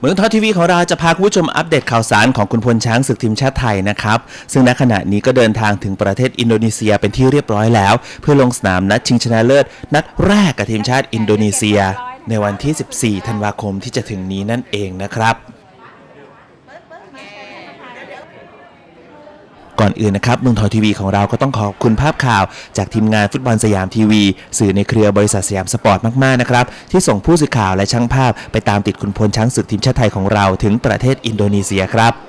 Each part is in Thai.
เมืองทอทีวีของเราจะพาคุณผู้ชมอัปเดตข่าวสารของคุณพลช้างศึกทีมชาติไทยนะครับ ซึ่งณขณะนี้ก็เดินทางถึงประเทศอินโดนีเซียเป็นที่เรียบร้อยแล้ว เพื่อลงสนามนัดชิงชนะเลิศ นัดแรกกับทีมชาติอินโดนีเซีย ในวันที่ 14 ธันวาคมที่จะถึงนี้นั่นเองนะครับ ก่อนอื่นนะครับเมืองทองทีวีของเราก็ต้องขอบคุณภาพข่าว จากทีมงานฟุตบอลสยามทีวี สื่อในเครือบริษัทสยามสปอร์ตมากๆนะครับที่ส่งผู้สื่อข่าวและช่างภาพ ไปตามติดคุณพลช้างศึกทีมชาติไทยของเราถึงประเทศอินโดนีเซียครับ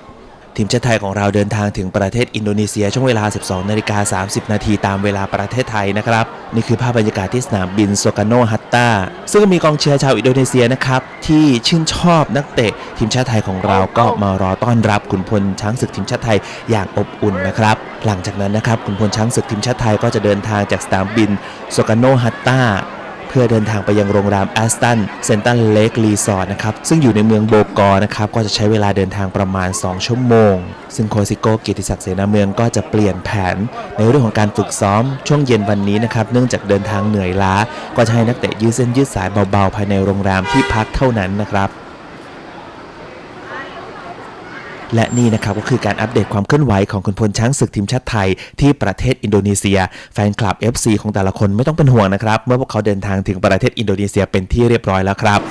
ทีมชาติไทยของเราเดินทางถึงประเทศอินโดนีเซียช่วงเวลา 12นาฬิกา30 นาทีตามเวลาประเทศไทยนะครับ นี่คือภาพบรรยากาศที่สนามบินโซกาโนฮัตตาซึ่งมีกองเชียร์ชาวอินโดนีเซียนะครับ ที่ชื่นชอบนักเตะทีมชาติไทยของเราก็มารอต้อนรับขุนพลช้างศึกทีมชาติไทยอย่างอบอุ่นนะครับ หลังจากนั้นนะครับขุนพลช้างศึกทีมชาติไทยก็จะเดินทางจากสนามบินโซกาโนฮัตตา พื่อเดินทางไปยังโรงแรมแอสตันเซนตันเลกรีสอร์ทนะครับซึ่งอยู่ในเมืองโบกอร์นะครับก็จะใช้เวลาเดินทางประมาณ 2 ชั่วโมง ซึ่งโคซิโก้เกียรติศักดิ์เสนาเมืองก็จะเปลี่ยนแผน ในเรื่องของการฝึกซ้อมช่วงเย็นวันนี้นะครับเนื่องจากเดินทางเหนื่อยล้า ก็จะให้นักเตะยืดเส้นยืดสายเบาๆ ภายในโรงแรมที่พักเท่านั้นนะครับ และนี่นะครับก็คือการอัปเดตความเคลื่อนไหวของคุณพลช้างศึกทีมชาติไทย ที่ประเทศอินโดนีเซีย แฟนคลับ FC ของแต่ละคนไม่ต้องเป็นห่วงนะครับ เมื่อพวกเขาเดินทางถึงประเทศอินโดนีเซียเป็นที่เรียบร้อยแล้วครับ